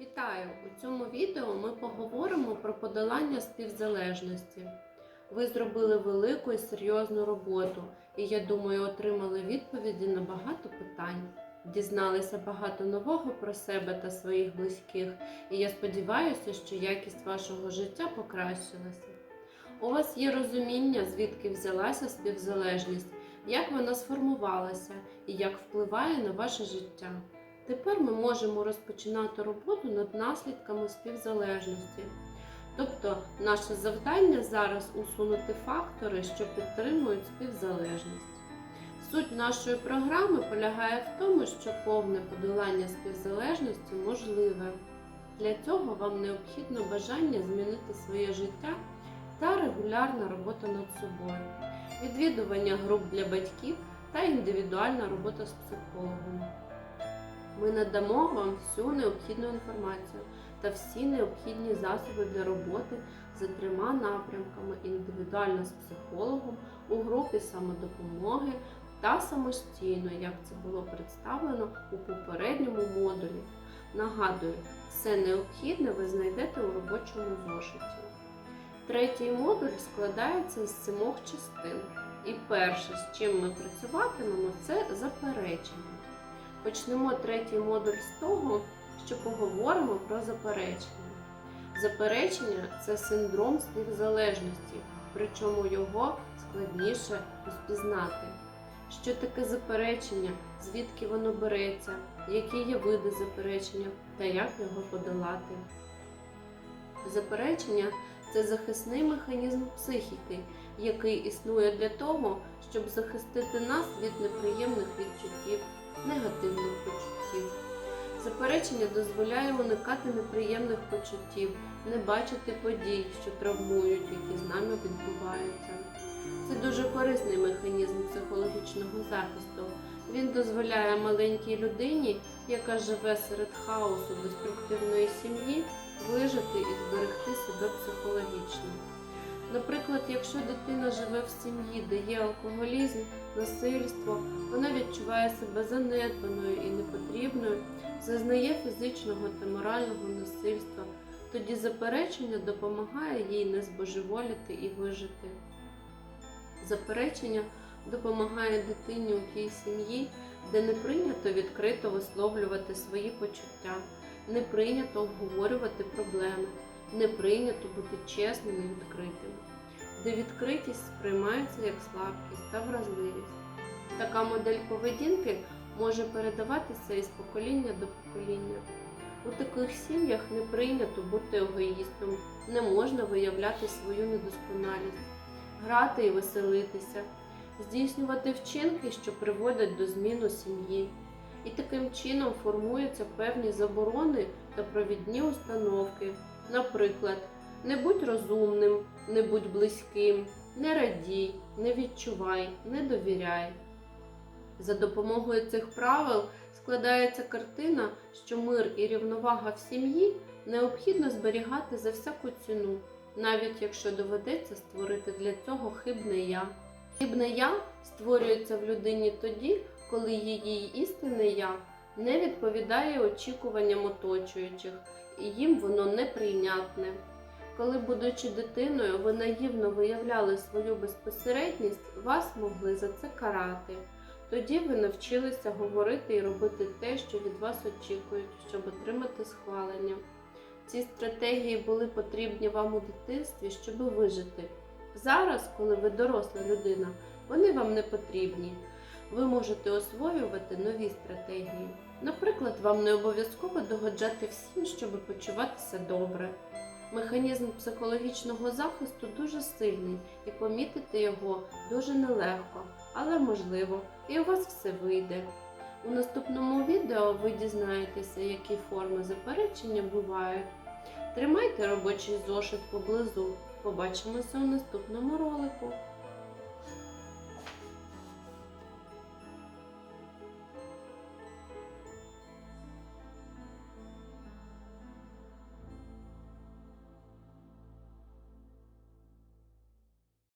Вітаю! У цьому відео ми поговоримо про подолання співзалежності. Ви зробили велику і серйозну роботу, і я думаю, отримали відповіді на багато питань. Дізналися багато нового про себе та своїх близьких, і я сподіваюся, що якість вашого життя покращилася. У вас є розуміння, звідки взялася співзалежність, як вона сформувалася і як впливає на ваше життя. Тепер ми можемо розпочинати роботу над наслідками співзалежності. Тобто, наше завдання зараз усунути фактори, що підтримують співзалежність. Суть нашої програми полягає в тому, що повне подолання співзалежності можливе. Для цього вам необхідно бажання змінити своє життя та регулярна робота над собою, відвідування груп для батьків та індивідуальна робота з психологом. Ми надамо вам всю необхідну інформацію та всі необхідні засоби для роботи за трьома напрямками: індивідуально з психологом, у групі самодопомоги та самостійно, як це було представлено у попередньому модулі. Нагадую, все необхідне ви знайдете у робочому зошиті. Третій модуль складається з сімох частин. І перше, з чим ми працюватимемо, це заперечення. Почнемо третій модуль з того, що поговоримо про заперечення. Заперечення це синдром співзалежності, причому його складніше розпізнати. Що таке заперечення, звідки воно береться, які є види заперечення та як його подолати. Заперечення це захисний механізм психіки, який існує для того, щоб захистити нас від неприємних відчуттів негативних почуттів. Заперечення дозволяє уникати неприємних почуттів, не бачити подій, що травмують, які з нами відбуваються. Це дуже корисний механізм психологічного захисту. Він дозволяє маленькій людині, яка живе серед хаосу деструктивної сім'ї, вижити і зберегти себе психологічно. Наприклад, якщо дитина живе в сім'ї, де є алкоголізм, насильство, вона відчуває себе занедбаною і непотрібною, зазнає фізичного та морального насильства, тоді заперечення допомагає їй не збожеволіти і вижити. Заперечення допомагає дитині у тій сім'ї, де не прийнято відкрито висловлювати свої почуття, не прийнято обговорювати проблеми, не прийнято бути чесним і відкритим, де відкритість сприймається як слабкість та вразливість. Така модель поведінки може передаватися із покоління до покоління. У таких сім'ях не прийнято бути егоїстом, не можна виявляти свою недосконалість, грати і веселитися, здійснювати вчинки, що приводять до зміну сім'ї. І таким чином формуються певні заборони та провідні установки. Наприклад, не будь розумним, не будь близьким, не радій, не відчувай, не довіряй. За допомогою цих правил складається картина, що мир і рівновага в сім'ї необхідно зберігати за всяку ціну, навіть якщо доведеться створити для цього хибне я. Хибне я створюється в людині тоді, коли її істинне я не відповідає очікуванням оточуючих, і їм воно неприйнятне. Коли, будучи дитиною, ви наївно виявляли свою безпосередність, вас могли за це карати. Тоді ви навчилися говорити і робити те, що від вас очікують, щоб отримати схвалення. Ці стратегії були потрібні вам у дитинстві, щоб вижити. Зараз, коли ви доросла людина, вони вам не потрібні. Ви можете освоювати нові стратегії. Наприклад, вам не обов'язково догоджати всім, щоб почуватися добре. Механізм психологічного захисту дуже сильний, і помітити його дуже нелегко, але можливо, і у вас все вийде. У наступному відео ви дізнаєтеся, які форми заперечення бувають. Тримайте робочий зошит поблизу. Побачимося у наступному ролику.